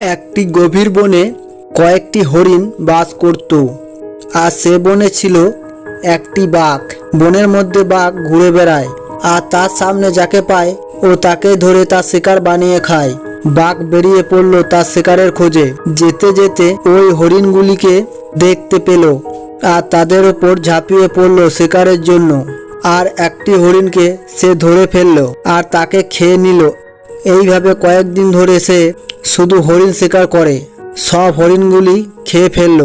একটি গভীর বনে কয়েকটি হরিণ বাস করত, আর সে বনে ছিল একটি বাঘ। বনের মধ্যে বাঘ ঘুরে বেড়ায়, আর তার সামনে যাকে পায় ও তাকে ধরে তার শিকার বানিয়ে খায়। বাঘ বেরিয়ে পড়ল তার শিকারের খোঁজে। যেতে যেতে ওই হরিণগুলিকে দেখতে পেল, আর তাদের ওপর ঝাঁপিয়ে পড়ল শিকারের জন্য। আর একটি হরিণকে সে ধরে ফেলল, আর তাকে খেয়ে নিল। এইভাবে কয়েকদিন ধরে সে শুধু হরিণ শিকার করে। সব হরিণগুলি খেয়ে ফেলল।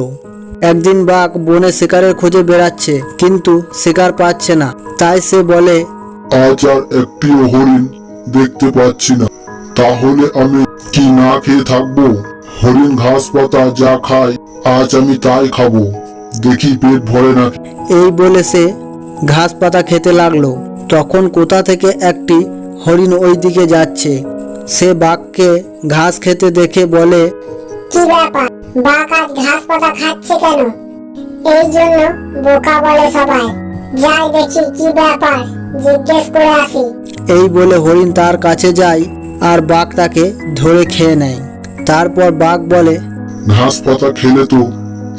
একদিন বাঘ বনে শিকারের খোঁজে বেড়াচ্ছে কিন্তু শিকার পাচ্ছে না। তাই সে বলে আজ আর একটিও হরিণ দেখতে পাচ্ছি না। তাহলে আমি কি না খেয়ে থাকব? হরিণ ঘাস পাতা যা খায় আজ আমি তাই খাব। দেখি পেট ভরে নাকি? এই বলে সে ঘাস পাতা খেতে লাগল। তখন কোথা থেকে একটি হরিণ ওই দিকে যাচ্ছে। সে বাঘকে ঘাস খেতে দেখে বলে কি ব্যাপার? বাঘ আজ ঘাস পাতা খাচ্ছে কেন? এই জন্য বোকা বলে সবাই। যাই দেখি কি ব্যাপার জিজ্ঞেস করে আসি। এই বলে হরিণ তার কাছে যায় আর বাঘ তাকে ধরে খেয়ে নেয়। তারপর বাঘ বলে ঘাস পাতা খেলে তো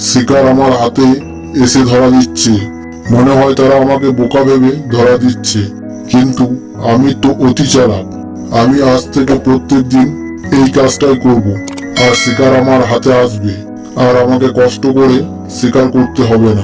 শিকার আমার হাতে এসে ধরা দিচ্ছে। মনে হয় তারা আমাকে বোকা ভেবে ধরা দিচ্ছে। কিন্তু আমি তো অতি চালাক। আমি আজ থেকে প্রত্যেক দিন এই কাজটাই করব। আর শিকার আমার হাতে আসবে। আর আমাকে কষ্ট করে শিকার করতে হবে না।